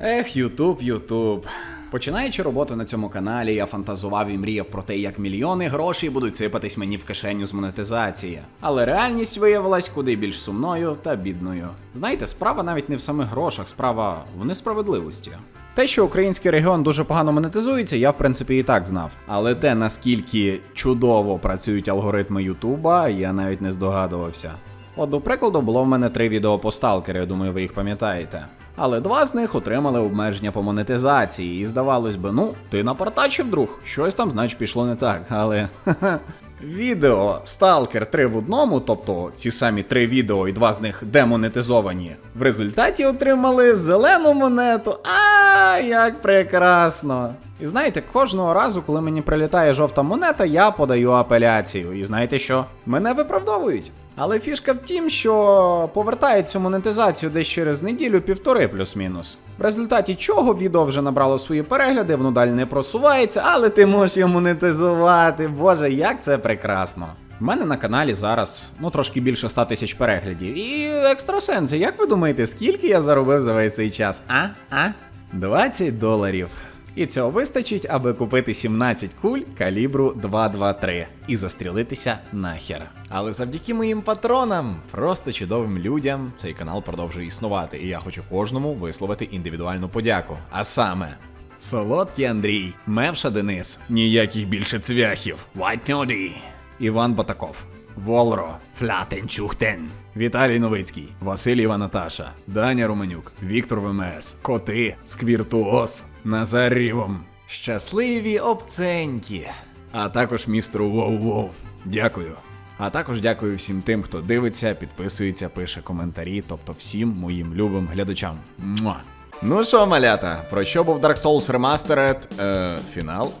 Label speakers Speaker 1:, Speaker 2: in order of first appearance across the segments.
Speaker 1: Ех, Ютуб, Ютуб. Починаючи роботу на цьому каналі, я фантазував і мріяв про те, як мільйони грошей будуть сипатись мені в кишеню з монетизації. Але реальність виявилась куди більш сумною та бідною. Знаєте, справа навіть не в самих грошах, справа в несправедливості. Те, що український регіон дуже погано монетизується, я в принципі і так знав. Але те, наскільки чудово працюють алгоритми Ютуба, я навіть не здогадувався. От, до прикладу, було в мене три відео по сталкеру, я думаю, ви їх пам'ятаєте. Але два з них отримали обмеження по монетизації, і здавалось би, ну, ти напартачив, друг, щось там, значить, пішло не так. Але. Відео Stalker 3 в одному, тобто ці самі три відео і два з них демонетизовані, в результаті отримали зелену монету. А, як прекрасно! І знаєте, кожного разу, коли мені прилітає жовта монета, я подаю апеляцію. І знаєте що? Мене виправдовують. Але фішка в тім, що повертають цю монетизацію десь через неділю-півтори плюс-мінус. В результаті чого відео вже набрало свої перегляди, воно далі не просувається, але ти можеш його монетизувати. Боже, як це прекрасно. У мене на каналі зараз ну трошки більше 100 тисяч переглядів. І екстрасенси, як ви думаєте, скільки я заробив за весь цей час? А? А? 20 доларів. І цього вистачить, аби купити 17 куль калібру 223 і застрілитися нахер. Але завдяки моїм патронам, просто чудовим людям, цей канал продовжує існувати, і я хочу кожному висловити індивідуальну подяку. А саме. Солодкий Андрій, Мевша Денис, ніяких більше цвяхів, White Іван Батаков, Волро, Флятенчухтен, Віталій Новицький, Васильєва Наташа, Даня Романюк, Віктор ВМС, Коти, Сквіртуос, Назар Рівом. Щасливі обценькі. А також містеру Воу-Воу. Дякую. А також дякую всім тим, хто дивиться, підписується, пише коментарі, тобто всім моїм любим глядачам. Муа. Ну що, малята, про що був Dark Souls Remastered? Е, фінал?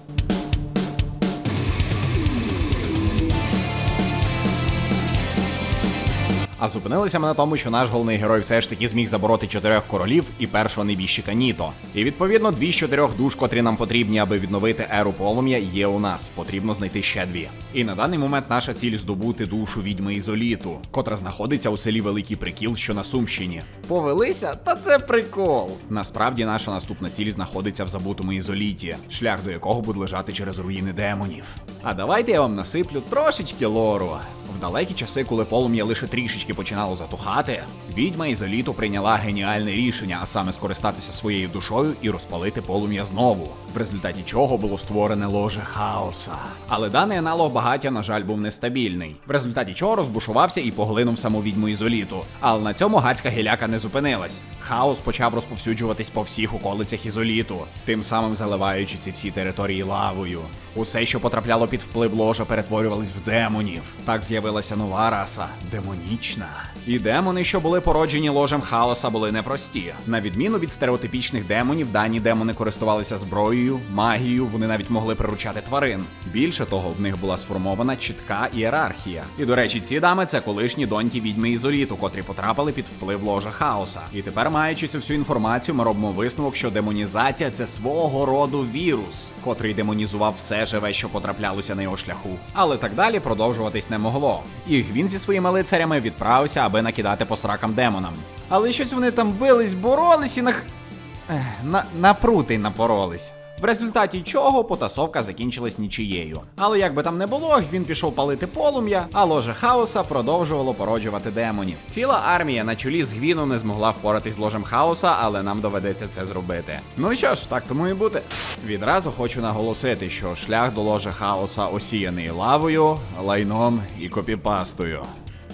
Speaker 1: А зупинилися ми на тому, що наш головний герой все ж таки зміг забороти чотирьох королів і першого небіжчика Ніто. І відповідно дві з чотирьох душ, котрі нам потрібні, аби відновити еру полум'я, є у нас. Потрібно знайти ще дві. І на даний момент наша ціль здобути душу відьми ізоліту, котра знаходиться у селі Великий Прикіл, що на Сумщині. Повелися? Та це прикол. Насправді наша наступна ціль знаходиться в забутому ізоліті, шлях до якого буде лежати через руїни демонів. А давайте я вам насиплю трошечки лору. В далекі часи, коли полум'я лише трішечки починало затухати, відьма Ізоліту прийняла геніальне рішення, а саме скористатися своєю душою і розпалити полум'я знову, в результаті чого було створене ложе хаоса. Але даний аналог багаття, на жаль, був нестабільний, в результаті чого розбушувався і поглинув саму відьму Ізоліту. Але на цьому гацька гіляка не зупинилась. Хаос почав розповсюджуватись по всіх околицях ізоліту, тим самим заливаючи ці всі території лавою. Усе, що потрапляло під вплив ложа, перетворювались в демонів. Так з'явилася нова раса демонічна. І демони, що були породжені ложем хаоса, були непрості. На відміну від стереотипічних демонів, дані демони користувалися зброєю, магією, вони навіть могли приручати тварин. Більше того, в них була сформована чітка ієрархія. І до речі, ці дами це колишні доньки відьми Ізоліту, котрі потрапили під вплив ложа хаоса. І тепер, маючи цю всю інформацію, ми робимо висновок, що демонізація це свого роду вірус, котрий демонізував все живе, що потраплялося на його шляху. Але так далі продовжуватись не могло. І він зі своїми лицарями відправився, аби накидати по сракам демонам. Але щось вони там бились, боролись і нах... На, на прутий напоролись. В результаті чого потасовка закінчилась нічиєю. Але як би там не було, він пішов палити полум'я, а ложе хаоса продовжувало породжувати демонів. Ціла армія на чолі з Гвіну не змогла впоратись з ложем хаоса, але нам доведеться це зробити. Ну що ж, так тому і бути. Відразу хочу наголосити, що шлях до ложа хаоса осіяний лавою, лайном і копіпастою.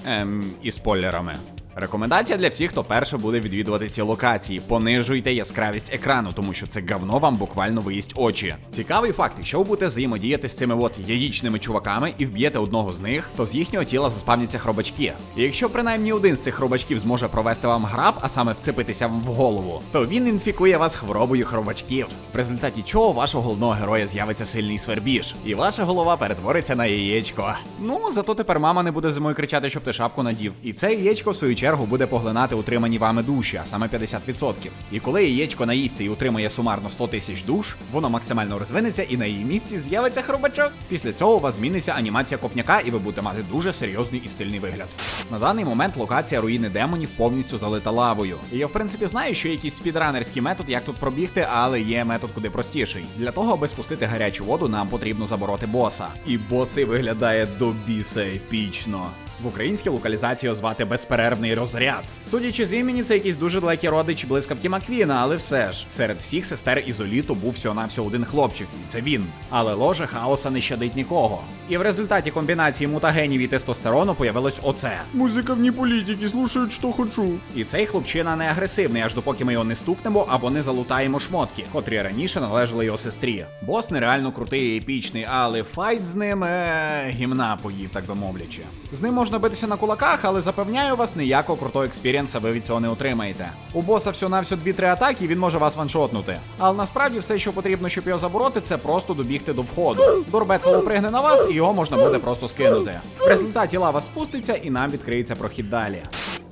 Speaker 1: Ем, і спойлерами. Рекомендація для всіх, хто перше буде відвідувати ці локації. Понижуйте яскравість екрану, тому що це говно вам буквально виїсть очі. Цікавий факт, якщо ви будете взаємодіяти з цими от яєчними чуваками і вб'єте одного з них, то з їхнього тіла заспавняться хробачки. І якщо принаймні один з цих хробачків зможе провести вам граб, а саме вцепитися вам в голову, то він інфікує вас хворобою хробачків. В результаті чого вашого головного героя з'явиться сильний свербіж, і ваша голова перетвориться на яєчко. Ну зато тепер мама не буде зимою кричати, щоб ти шапку надів. І це яєчко в свою чергу буде поглинати утримані вами душі, а саме 50%. І коли яєчко наїсться і утримує сумарно 100 тисяч душ, воно максимально розвинеться і на її місці з'явиться хробачок. Після цього у вас зміниться анімація копняка, і ви будете мати дуже серйозний і стильний вигляд. На даний момент локація руїни демонів повністю залита лавою. І я в принципі знаю, що якийсь спідранерський метод, як тут пробігти, але є метод куди простіший. Для того, аби спустити гарячу воду, нам потрібно забороти боса. І боцей виглядає до біса епічно. В українській локалізації його звати безперервний розряд. Судячи з імені, це якийсь дуже далекий родич блискавки Маквіна, але все ж серед всіх сестер ізоліту був всього навсього один хлопчик, і це він. Але ложе хаоса не щадить нікого. І в результаті комбінації мутагенів і тестостерону появилось оце.
Speaker 2: Музика вне політики, слушають, що хочу.
Speaker 1: І цей хлопчина не агресивний, аж допоки ми його не стукнемо або не залутаємо шмотки, котрі раніше належали його сестрі. Бос нереально крутий і епічний, але файт з ним е, гімна поїв, так би мовлячи. З ним можна битися на кулаках, але запевняю вас, ніякого крутого експірієнса ви від цього не отримаєте. У боса всього на всього 2-3 атаки, він може вас ваншотнути. Але насправді все, що потрібно, щоб його забороти, це просто добігти до входу. Дурбець пригне на вас, і його можна буде просто скинути. В результаті лава спуститься і нам відкриється прохід далі.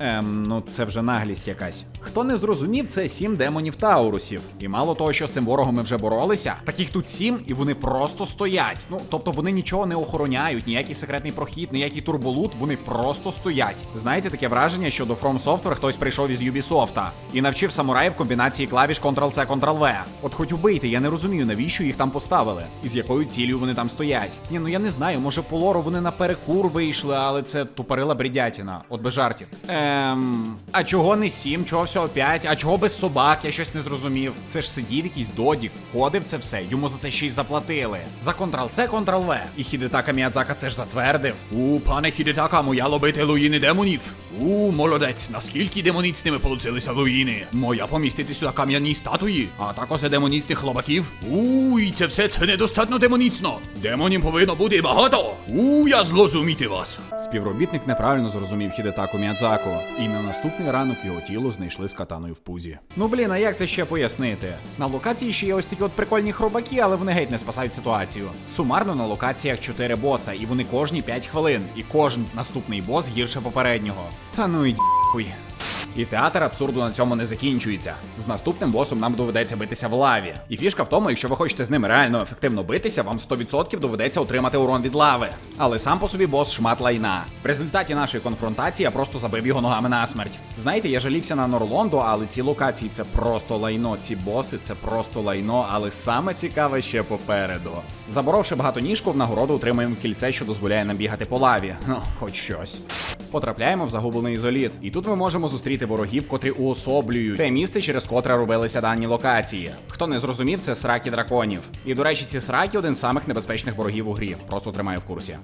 Speaker 1: Ем, ну це вже наглість якась. Хто не зрозумів, це сім демонів Таурусів. І мало того, що з цим ворогом ми вже боролися, так їх тут сім, і вони просто стоять. Ну тобто вони нічого не охороняють, ніякий секретний прохід, ніякий турболут, вони просто стоять. Знаєте, таке враження, що до From Software хтось прийшов із Ubisoft і навчив самураїв комбінації клавіш Ctrl-C, Ctrl-V. От хоч убийте, я не розумію, навіщо їх там поставили, і з якою цілею вони там стоять. Ні, ну я не знаю, може по лору вони на перекур вийшли, але це тупорила бредятіна, от без жартів. Ем, а чого не сім, чого всього п'ять, а чого без собак, я щось не зрозумів. Це ж сидів якийсь додік, ходив це все, йому за це ще й заплатили. За Ctrl-C, Ctrl-V. І Хідетака Міядзака це ж затвердив. У, пане Хідетака, моя лобити луїни демонів. У, молодець, наскільки демоніцними получилися луїни? Моя помістити сюди кам'яні статуї, а також демоністих хлопаків. У, і це все це недостатньо демоніцно. Демонів повинно бути багато. У, я злозуміти вас. Співробітник неправильно зрозумів Хідетаку Міядзаку, і на наступний ранок його тіло знайшли з катаною в пузі. Ну блін, а як це ще пояснити? На локації ще є ось такі от прикольні хробаки, але вони геть не спасають ситуацію. Сумарно на локаціях 4 боса, і вони кожні 5 хвилин, і кожен наступний бос гірше попереднього. Та ну і хуй. І театр абсурду на цьому не закінчується. З наступним босом нам доведеться битися в лаві. І фішка в тому, якщо ви хочете з ними реально ефективно битися, вам 100% доведеться отримати урон від лави. Але сам по собі бос шмат лайна. В результаті нашої конфронтації я просто забив його ногами на смерть. Знаєте, я жалівся на Норлонду, але ці локації це просто лайно. Ці боси це просто лайно, але саме цікаве ще попереду. Заборовши багатоніжку, в нагороду отримуємо кільце, що дозволяє нам бігати по лаві. Ну, хоч щось. Потрапляємо в загублений ізоліт, і тут ми можемо зустріти ворогів, котрі уособлюють те місце, через котре робилися дані локації. Хто не зрозумів, це сраки драконів. І до речі, ці сраки один з самих небезпечних ворогів у грі. Просто тримаю в курсі.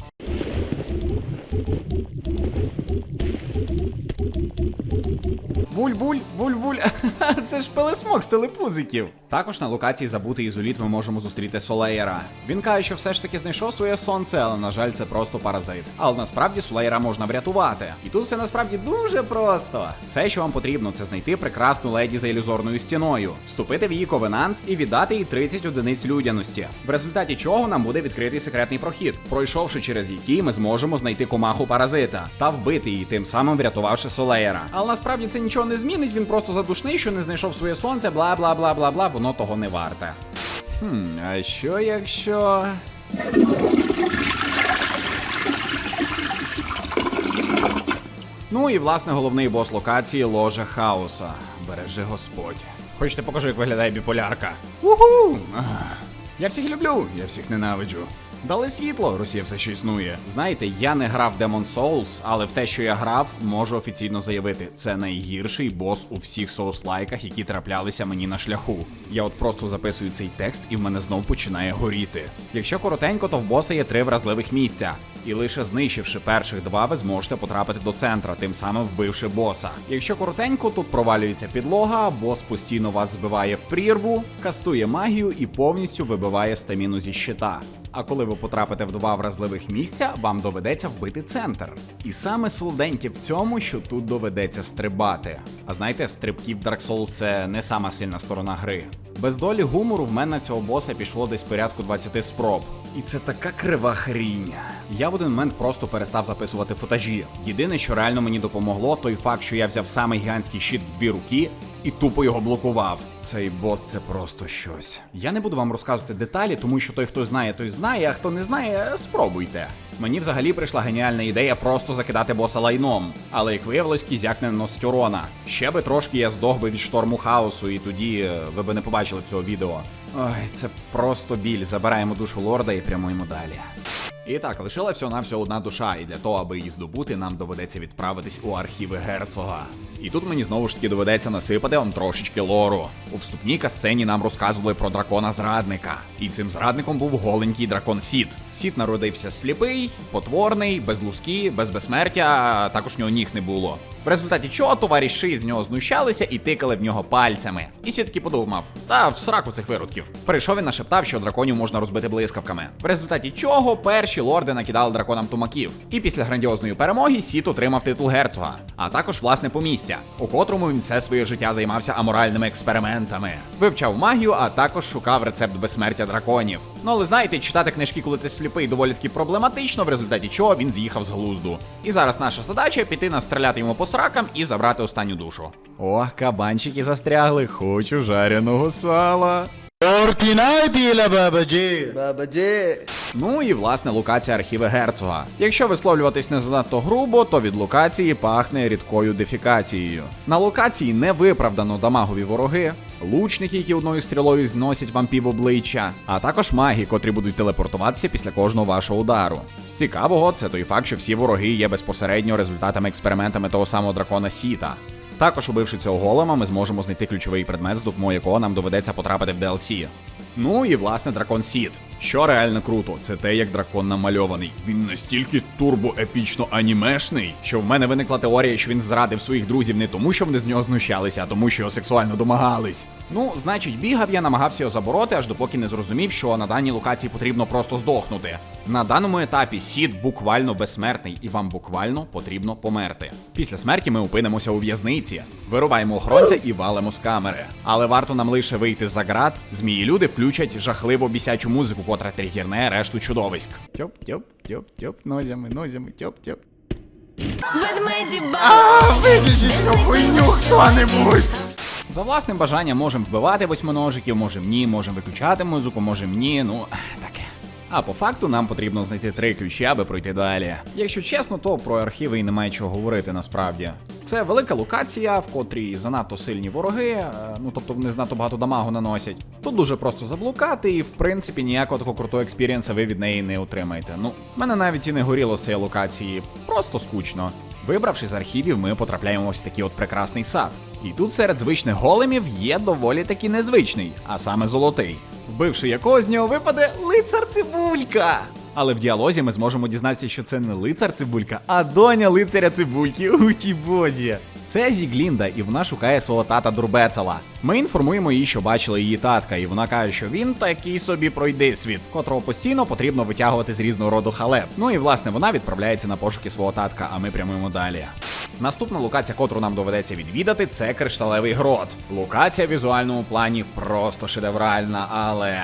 Speaker 1: Буль-буль, буль-буль. Це ж пелесмок з телепузиків. Також на локації забутий ізоліт ми можемо зустріти Солеєра. Він каже, що все ж таки знайшов своє сонце, але на жаль, це просто паразит. Але насправді Солеєра можна врятувати. І тут все насправді дуже просто. Все, що вам потрібно, це знайти прекрасну леді за ілюзорною стіною, вступити в її ковенант і віддати їй 30 одиниць людяності. В результаті чого нам буде відкритий секретний прохід, пройшовши через який ми зможемо знайти комаху паразита та вбити її, тим самим врятувавши Солеєра. Але насправді це нічого не змінить. Він просто задушний, що не знайшов своє сонце, бла бла бла бла бла. Воно того не варте. Хм, а що якщо. Ну і власне головний бос локації ложа хаоса. Бережи Господь. Хочете покажу, як виглядає біполярка? Уху! Я всіх люблю, я всіх ненавиджу. Дали світло, Росія все ще існує. Знаєте, я не грав Demon Souls, але в те, що я грав, можу офіційно заявити, це найгірший бос у всіх соус-лайках, які траплялися мені на шляху. Я от просто записую цей текст, і в мене знов починає горіти. Якщо коротенько, то в боса є три вразливих місця. І лише знищивши перших два, ви зможете потрапити до центра, тим самим вбивши боса. Якщо коротенько, тут провалюється підлога, бос постійно вас збиває в прірву, кастує магію і повністю вибиває стаміну зі щита. А коли ви потрапите в два вразливих місця, вам доведеться вбити центр. І саме солоденьке в цьому, що тут доведеться стрибати. А знаєте, стрибків Dark Souls це не сама сильна сторона гри. Без долі гумору в мене цього боса пішло десь порядку 20 спроб. І це така крива хрінь. Я в один момент просто перестав записувати футажі. Єдине, що реально мені допомогло, той факт, що я взяв самий гігантський щит в дві руки і тупо його блокував. Цей бос це просто щось. Я не буду вам розказувати деталі, тому що той, хто знає, той знає, а хто не знає, спробуйте. Мені взагалі прийшла геніальна ідея просто закидати боса лайном. Але як виявилось, кізяк не наносить урона. Ще би трошки я здох би від шторму хаосу, і тоді е, ви би не побачили цього відео. Ой, це просто біль. Забираємо душу лорда і прямуємо далі. І так, лишила всього на всього одна душа, і для того, аби її здобути, нам доведеться відправитись у архіви герцога. І тут мені знову ж таки доведеться насипати вам трошечки лору. У вступній касцені нам розказували про дракона зрадника. І цим зрадником був голенький дракон Сіт. Сіт народився сліпий, потворний, без луски, без безсмертя, також нього ніг не було. В результаті чого товариші з нього знущалися і тикали в нього пальцями. І Сіт таки подумав, та в сраку цих виродків. Прийшов і нашептав, що драконів можна розбити блискавками. В результаті чого перші лорди накидали драконам тумаків. І після грандіозної перемоги Сіт отримав титул герцога, а також власне помістя, у котрому він все своє життя займався аморальними експериментами, вивчав магію, а також шукав рецепт безсмертя драконів. Ну але знаєте, читати книжки, коли ти сліпий, доволі таки проблематично, в результаті чого він з'їхав з глузду. І зараз наша задача піти настріляти йому по сракам і забрати останню душу. О, кабанчики застрягли, хочу жареного сала.
Speaker 3: Оркінайділя, бабаджі.
Speaker 4: Бабаджі.
Speaker 1: Ну і власне локація архіви герцога. Якщо висловлюватись не занадто грубо, то від локації пахне рідкою дефікацією. На локації не виправдано дамагові вороги, лучники, які одною стрілою зносять вам пів обличчя, а також маги, котрі будуть телепортуватися після кожного вашого удару. З цікавого, це той факт, що всі вороги є безпосередньо результатами експериментами того самого дракона Сіта. Також, убивши цього голема, ми зможемо знайти ключовий предмет, з допомогою якого нам доведеться потрапити в DLC. Ну і власне дракон Сід. Що реально круто, це те, як дракон намальований. Він настільки турбоепічно анімешний, що в мене виникла теорія, що він зрадив своїх друзів не тому, що вони з нього знущалися, а тому, що його сексуально домагались. Ну, значить, бігав я, намагався його забороти, аж допоки не зрозумів, що на даній локації потрібно просто здохнути. На даному етапі Сід буквально безсмертний, і вам буквально потрібно померти. Після смерті ми опинимося у в'язниці, вирубаємо охоронця і валимо з камери. Але варто нам лише вийти за град, змії люди включать жахливо бісячу музику, котра тригірне решту чудовиськ. Тьоп, тьоп, тьоп, тьоп, нозями, нозями, тьоп, тьоп.
Speaker 5: Ведмеді ба!
Speaker 2: Вивіжіть цю хуйню хто-небудь!
Speaker 1: За власним бажанням можемо вбивати восьминожиків, можемо ні, можемо виключати музику, можемо ні, ну. А по факту нам потрібно знайти три ключі, аби пройти далі. Якщо чесно, то про архіви і немає чого говорити насправді. Це велика локація, в котрій занадто сильні вороги, е, ну тобто вони занадто багато дамагу наносять. Тут дуже просто заблукати, і в принципі ніякого такого крутого експірієнса ви від неї не отримаєте. Ну, мене навіть і не горіло з цієї локації, просто скучно. Вибравши з архівів, ми потрапляємо в такий от прекрасний сад. І тут серед звичних големів є доволі таки незвичний, а саме золотий. Вбивши якого з нього випаде лицар цибулька. Але в діалозі ми зможемо дізнатися, що це не лицар цибулька, а доня лицаря цибульки у тій бозі. Це Зіглінда, і вона шукає свого тата Дурбецела. Ми інформуємо її, що бачили її татка, і вона каже, що він такий собі пройди світ, котрого постійно потрібно витягувати з різного роду халеп. Ну і власне вона відправляється на пошуки свого татка, а ми прямуємо далі. Наступна локація, котру нам доведеться відвідати, це кришталевий грот. Локація в візуальному плані просто шедевральна, але.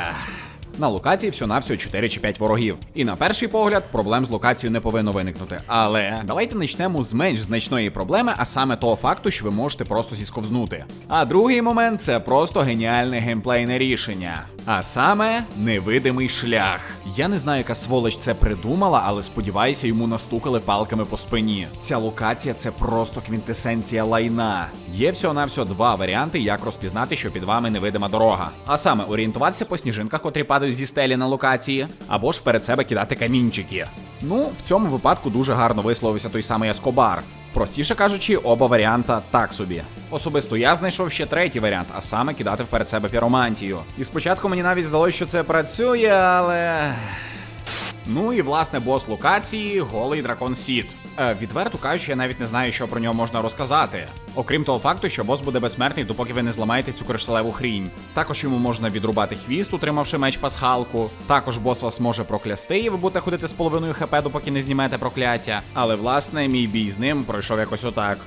Speaker 1: На локації всього-навсього 4 чи 5 ворогів. І на перший погляд проблем з локацією не повинно виникнути. Але давайте почнемо з менш значної проблеми, а саме того факту, що ви можете просто зісковзнути. А другий момент це просто геніальне геймплейне рішення. А саме невидимий шлях. Я не знаю, яка сволоч це придумала, але сподіваюся, йому настукали палками по спині. Ця локація це просто квінтесенція лайна. Є всього-навсього два варіанти, як розпізнати, що під вами невидима дорога. А саме орієнтуватися по сніжинках, котрі падають зі стелі на локації, або ж перед себе кидати камінчики. Ну, в цьому випадку дуже гарно висловився той самий Ескобар. Простіше кажучи, оба варіанта так собі. Особисто я знайшов ще третій варіант, а саме кидати вперед себе піромантію. І спочатку мені навіть здалося, що це працює, але. Ну і власне бос локації голий дракон Сід. Е, відверто кажучи, я навіть не знаю, що про нього можна розказати. Окрім того факту, що бос буде безсмертний, допоки ви не зламаєте цю кришталеву хрінь. Також йому можна відрубати хвіст, утримавши меч пасхалку. Також бос вас може проклясти, і ви будете ходити з половиною хп, допоки не знімете прокляття. Але власне мій бій з ним пройшов якось отак.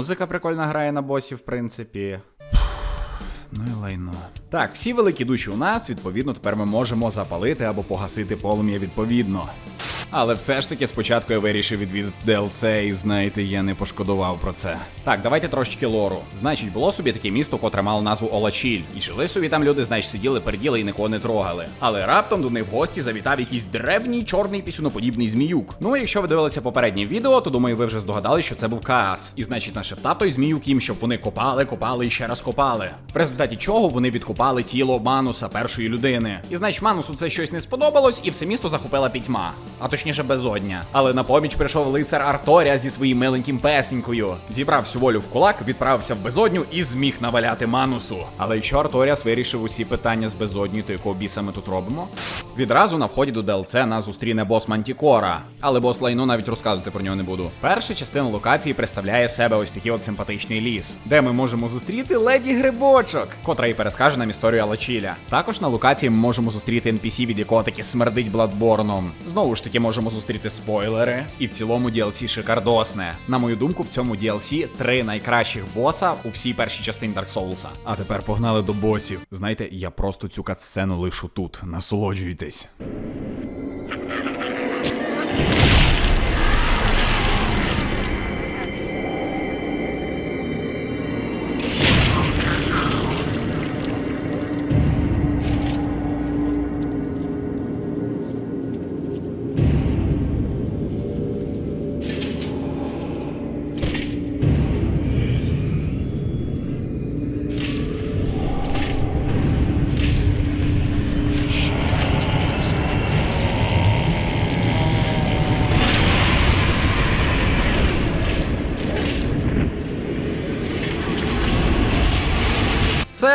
Speaker 1: Музика прикольна грає на босі, в принципі. Ну і лайно. Так, всі великі душі у нас, відповідно, тепер ми можемо запалити або погасити полум'я відповідно. Але все ж таки спочатку я вирішив відвідати DLC, і знаєте, я не пошкодував про це. Так, давайте трошечки лору. Значить, було собі таке місто, котре мало назву Олачіль. І жили собі там люди, значить, сиділи, перділи і нікого не трогали. Але раптом до них в гості завітав якийсь древній чорний пісюноподібний зміюк. Ну, якщо ви дивилися попереднє відео, то думаю, ви вже здогадали, що це був Каас. І значить, нашептав той зміюк їм, щоб вони копали, копали і ще раз копали. В результаті чого вони відкопали тіло Мануса, першої людини. І значить, Манусу це щось не сподобалось, і все місто захопила пітьма. А точніше безодня. Але на поміч прийшов лицар Арторія зі своїм миленьким песенькою. Зібрав всю волю в кулак, відправився в безодню і зміг наваляти Манусу. Але якщо Арторіас вирішив усі питання з безодню, то якого біса ми тут робимо? Відразу на вході до ДЛЦ нас зустріне бос Мантікора. Але бос лайну навіть розказувати про нього не буду. Перша частина локації представляє себе ось такий от симпатичний ліс, де ми можемо зустріти леді грибочок, котра і перескаже нам історію Алачіля. Також на локації ми можемо зустріти NPC, від якого таки смердить Бладборном. Знову ж таки, можемо зустріти спойлери. І в цілому DLC шикардосне. На мою думку, в цьому DLC три найкращих боса у всій першій частині Dark Souls. А тепер погнали до босів. Знаєте, я просто цю катсцену лишу тут. Насолоджуйтесь.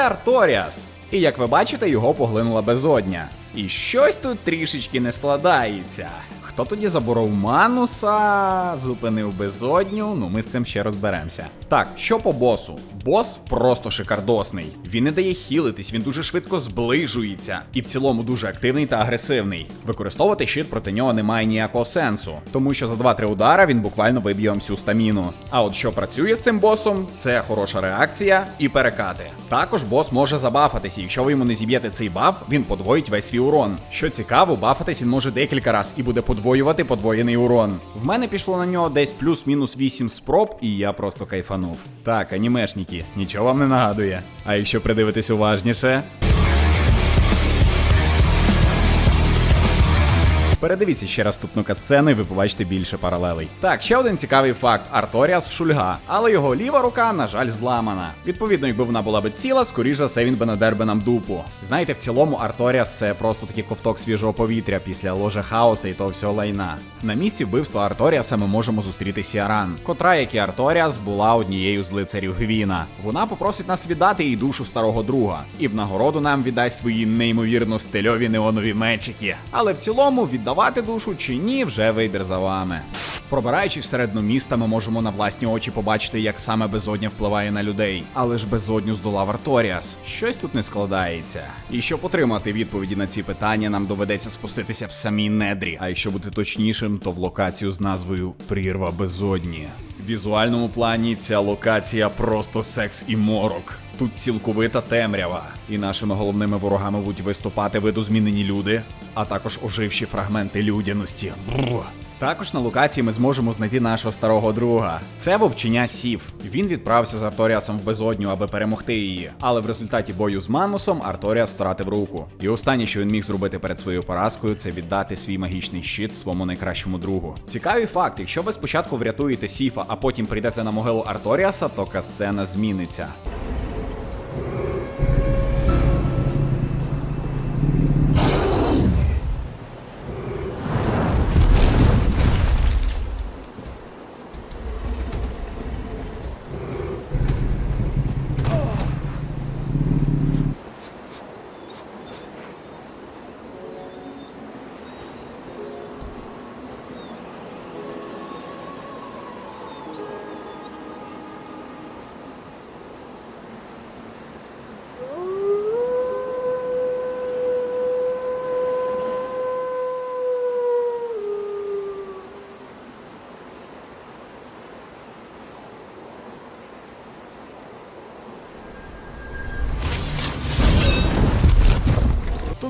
Speaker 1: Арторіас. І як ви бачите, його поглинула безодня. І щось тут трішечки не складається. Хто тоді заборов Мануса, зупинив безодню, ну ми з цим ще розберемося. Так, що по босу? Бос просто шикардосний. Він не дає хілитись, він дуже швидко зближується і в цілому дуже активний та агресивний. Використовувати щит проти нього немає ніякого сенсу, тому що за 2-3 удара він буквально виб'є вам всю стаміну. А от що працює з цим босом, це хороша реакція і перекати. Також бос може забафатись, і якщо ви йому не зіб'єте цей баф, він подвоїть весь свій урон. Що цікаво, бафатись він може декілька раз і буде подвоювати подвоєний урон. В мене пішло на нього десь плюс-мінус 8 спроб, і я просто кайфанув. Так, анімешники, нічого вам не нагадує. А якщо придивитись уважніше. Передивіться ще раз вступну катсцену, і ви побачите більше паралелей. Так, ще один цікавий факт: Арторіас шульга, але його ліва рука, на жаль, зламана. Відповідно, якби вона була би ціла, скоріш за все він би надер би нам дупу. Знаєте, в цілому Арторіас це просто такий ковток свіжого повітря після ложа хаоса і того всього лайна. На місці вбивства Арторіаса ми можемо зустріти Сіаран, котра, як і Арторіас, була однією з лицарів Гвіна. Вона попросить нас віддати їй душу старого друга, і в нагороду нам віддасть свої неймовірно стильові неонові мечики. Але в цілому віддавати душу чи ні, вже вибір за вами. Пробираючись всередину міста, ми можемо на власні очі побачити, як саме безодня впливає на людей. Але ж безодню здолав Арторіас. Щось тут не складається. І щоб отримати відповіді на ці питання, нам доведеться спуститися в самій недрі. А якщо бути точнішим, то в локацію з назвою Прірва безодні. В візуальному плані ця локація просто секс і морок. Тут цілковита темрява, і нашими головними ворогами будуть виступати видозмінені люди, а також оживші фрагменти людяності. Бррр. Також на локації ми зможемо знайти нашого старого друга. Це вовчення Сів. Він відправився з Арторіасом в безодню, аби перемогти її. Але в результаті бою з Манусом Арторіас втратив руку. І останнє, що він міг зробити перед своєю поразкою, це віддати свій магічний щит своєму найкращому другу. Цікавий факт: якщо ви спочатку врятуєте Сіфа, а потім прийдете на могилу Арторіаса, то касцена зміниться.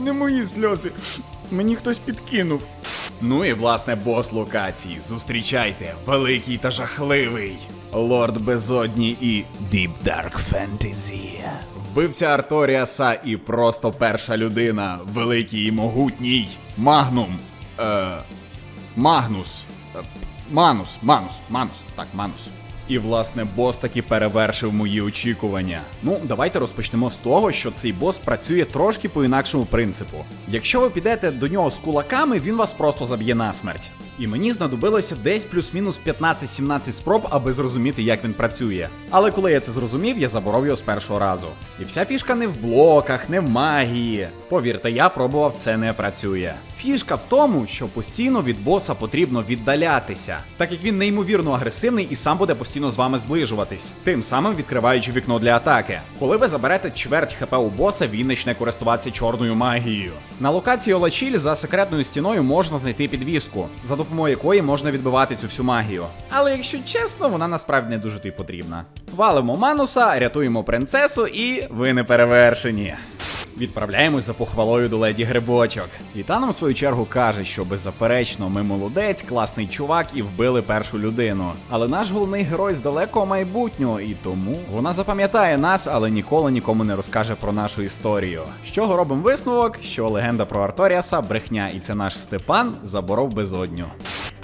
Speaker 2: Не мої сльози. Мені хтось підкинув.
Speaker 1: Ну і власне бос локації. Зустрічайте, великий та жахливий. Лорд Безодні і Deep Dark Fantasy. Вбивця Арторіаса і просто перша людина, великий і могутній. Магнум. Е, Магнус. Е, Манус, Манус, Манус, так, Манус. І власне бос таки перевершив мої очікування. Ну, давайте розпочнемо з того, що цей бос працює трошки по інакшому принципу. Якщо ви підете до нього з кулаками, він вас просто заб'є насмерть. І мені знадобилося десь плюс-мінус 15-17 спроб, аби зрозуміти, як він працює. Але коли я це зрозумів, я заборов його з першого разу. І вся фішка не в блоках, не в магії. Повірте, я пробував, це не працює. Фішка в тому, що постійно від боса потрібно віддалятися, так як він неймовірно агресивний і сам буде постійно з вами зближуватись, тим самим відкриваючи вікно для атаки. Коли ви заберете чверть хп у боса, він почне користуватися чорною магією. На локації Олачіль за секретною стіною можна знайти підвіску, за допомогою якої можна відбивати цю всю магію. Але якщо чесно, вона насправді не дуже тобі потрібна. Валимо Мануса, рятуємо принцесу, і ви не перевершені. Відправляємось за похвалою до леді Грибочок. І та нам в свою чергу каже, що беззаперечно ми молодець, класний чувак і вбили першу людину. Але наш головний герой з далекого майбутнього, і тому вона запам'ятає нас, але ніколи нікому не розкаже про нашу історію. З чого робимо висновок, що легенда про Арторіаса брехня, і це наш Степан заборов безодню.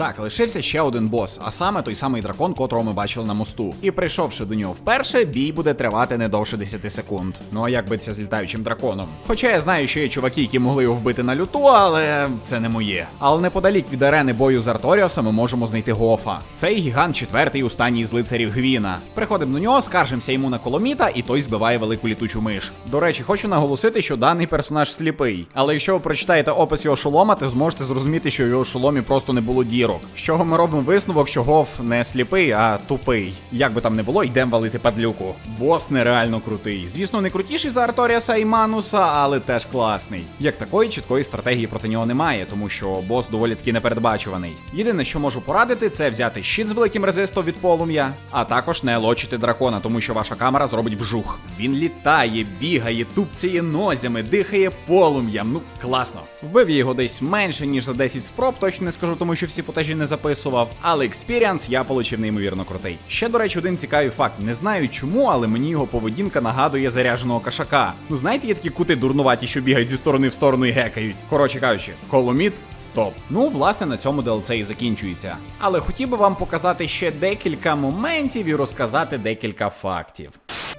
Speaker 1: Так, лишився ще один бос, а саме той самий дракон, котрого ми бачили на мосту. І прийшовши до нього вперше, бій буде тривати не довше 10 секунд. Ну а як биться з літаючим драконом? Хоча я знаю, що є чуваки, які могли його вбити на люту, але це не моє. Але неподалік від арени бою з Арторіосом ми можемо знайти Гофа. Цей гігант четвертий у стані з лицарів Гвіна. Приходимо до нього, скаржимося йому на коломіта, і той збиває велику літучу миш. До речі, хочу наголосити, що даний персонаж сліпий. Але якщо ви прочитаєте опис його шолома, то зможете зрозуміти, що в його шоломі просто не було дірок. З чого ми робимо висновок, що Гоф не сліпий, а тупий. Як би там не було, йдемо валити падлюку. Бос нереально крутий. Звісно, не крутіший за Арторіаса і Мануса, але теж класний. Як такої чіткої стратегії проти нього немає, тому що бос доволі таки непередбачуваний. Єдине, що можу порадити, це взяти щит з великим резистом від полум'я, а також не лочити дракона, тому що ваша камера зробить вжух. Він літає, бігає, тупціє нозями, дихає полум'ям. Ну класно. Вбив я його десь менше, ніж за 10 спроб, точно не скажу, тому що всі футажі не записував. Але експіріанс я получив неймовірно крутий. Ще, до речі, один цікавий факт. Не знаю чому, але мені його поведінка нагадує заряженого кашака. Ну знаєте, є такі кути дурнуваті, що бігають зі сторони в сторону і гекають. Коротше кажучи, коломіт. Топ. Ну, власне, на цьому DLC і закінчується. Але хотів би вам показати ще декілька моментів і розказати декілька фактів.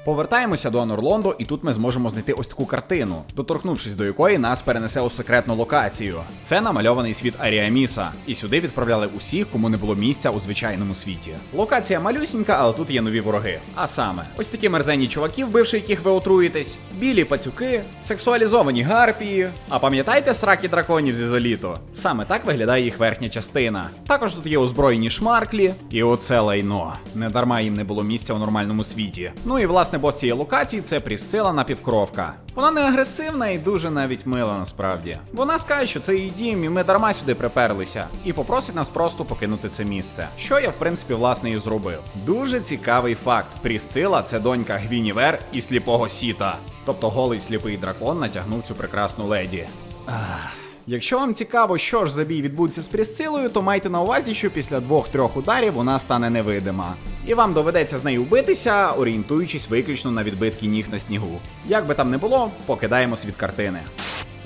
Speaker 1: Повертаємося до Анорлондо, і тут ми зможемо знайти ось таку картину, доторкнувшись до якої нас перенесе у секретну локацію. Це намальований світ Аріаміса, і сюди відправляли усіх, кому не було місця у звичайному світі. Локація малюсінька, але тут є нові вороги. А саме, ось такі мерзенні чуваки, вбивши яких ви отруїтесь, білі пацюки, сексуалізовані гарпії. А пам'ятаєте сраки драконів зі золіто? Саме так виглядає їх верхня частина. Також тут є озброєні шмарклі, і оце лайно. Недарма їм не було місця у нормальному світі. Ну і власне бос цієї локації це Прісцила напівкровка. Вона не агресивна і дуже навіть мила насправді. Вона скаже, що це її дім, і ми дарма сюди приперлися, і попросить нас просто покинути це місце. Що я, в принципі, власне, і зробив. Дуже цікавий факт: Прісцила це донька Гвінівер і сліпого сіта. Тобто голий сліпий дракон натягнув цю прекрасну леді. Ах. Якщо вам цікаво, що ж за бій відбудеться з Прісцилою, то майте на увазі, що після двох-трьох ударів вона стане невидима. І вам доведеться з нею битися, орієнтуючись виключно на відбитки ніг на снігу. Як би там не було, покидаємось від картини.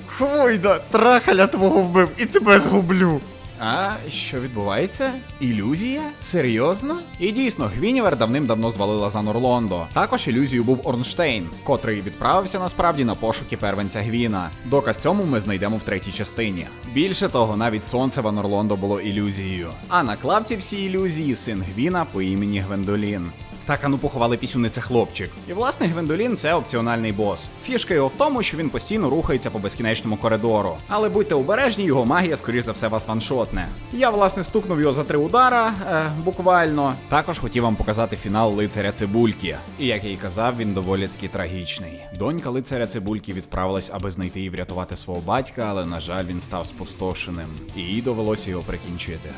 Speaker 2: Хвойда, трахаля твого вбив і тебе згублю.
Speaker 1: А що відбувається? Ілюзія? Серйозно? І дійсно, Гвінівер давним-давно звалила за Норлондо. Також ілюзію був Орнштейн, котрий відправився насправді на пошуки первенця Гвіна. Доказ цьому ми знайдемо в третій частині. Більше того, навіть сонце в Норлондо було ілюзією. А на клавці всі ілюзії син Гвіна по імені Гвендолін. Так, ану поховали пісюни це хлопчик. І власне Гвендолін це опціональний бос. Фішка його в тому, що він постійно рухається по безкінечному коридору. Але будьте обережні, його магія, скоріш за все, вас ваншотне. Я, власне, стукнув його за три удара, е, буквально. Також хотів вам показати фінал лицаря Цибульки. І як я й казав, він доволі таки трагічний. Донька лицаря Цибульки відправилась, аби знайти і врятувати свого батька, але, на жаль, він став спустошеним. І їй довелося його прикінчити.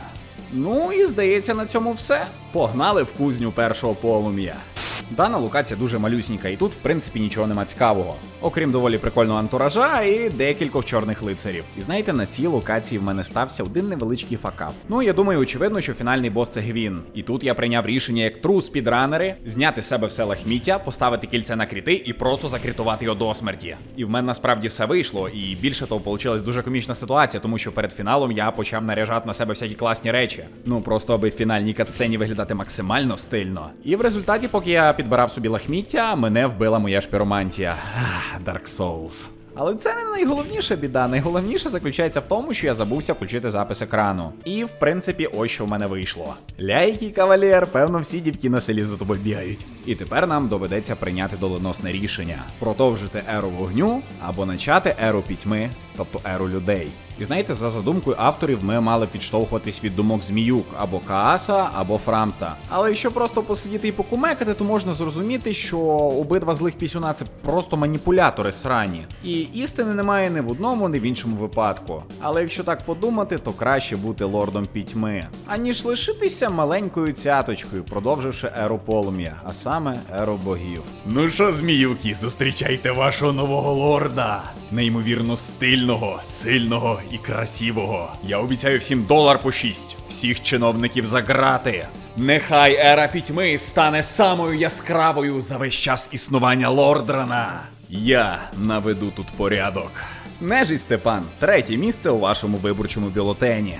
Speaker 1: Ну і здається, на цьому все. Погнали в кузню першого полум'я. Дана локація дуже малюсінька, і тут, в принципі, нічого нема цікавого. Окрім доволі прикольного антуража і декількох чорних лицарів. І знаєте, на цій локації в мене стався один невеличкий факап. Ну я думаю, очевидно, що фінальний бос це Гвін. І тут я прийняв рішення як тру спідранери зняти з себе все лахміття, поставити кільце на кріти і просто закритувати його до смерті. І в мене насправді все вийшло. І більше того, вийшла дуже комічна ситуація, тому що перед фіналом я почав наряжати на себе всякі класні речі. Ну просто аби в фінальній катсцені виглядати максимально стильно. І в результаті, поки я підбирав собі лахміття, мене вбила моя шпіромантія. Ах, Dark Souls. Але це не найголовніша біда. Найголовніше заключається в тому, що я забувся включити запис екрану. І в принципі, ось що в мене вийшло. Ляйкий кавалер, певно, всі дівки на селі за тобою бігають. І тепер нам доведеться прийняти доленосне рішення: продовжити еру вогню або начати еру пітьми, тобто еру людей. І знаєте, за задумкою авторів ми мали б відштовхуватись від думок зміюк або Кааса, або Фрамта. Але якщо просто посидіти і покумекати, то можна зрозуміти, що обидва злих пісюна це просто маніпулятори срані. І істини немає ні в одному, ні в іншому випадку. Але якщо так подумати, то краще бути лордом пітьми, аніж лишитися маленькою цяточкою, продовживши еру полум'я, а саме еру богів. Ну що, зміюки, зустрічайте вашого нового лорда, неймовірно стильного, сильного і красивого. Я обіцяю всім долар по шість, всіх чиновників за грати. Нехай ера пітьми стане самою яскравою за весь час існування Лордрана. Я наведу тут порядок. Нежить Степан, третє місце у вашому виборчому бюлетені.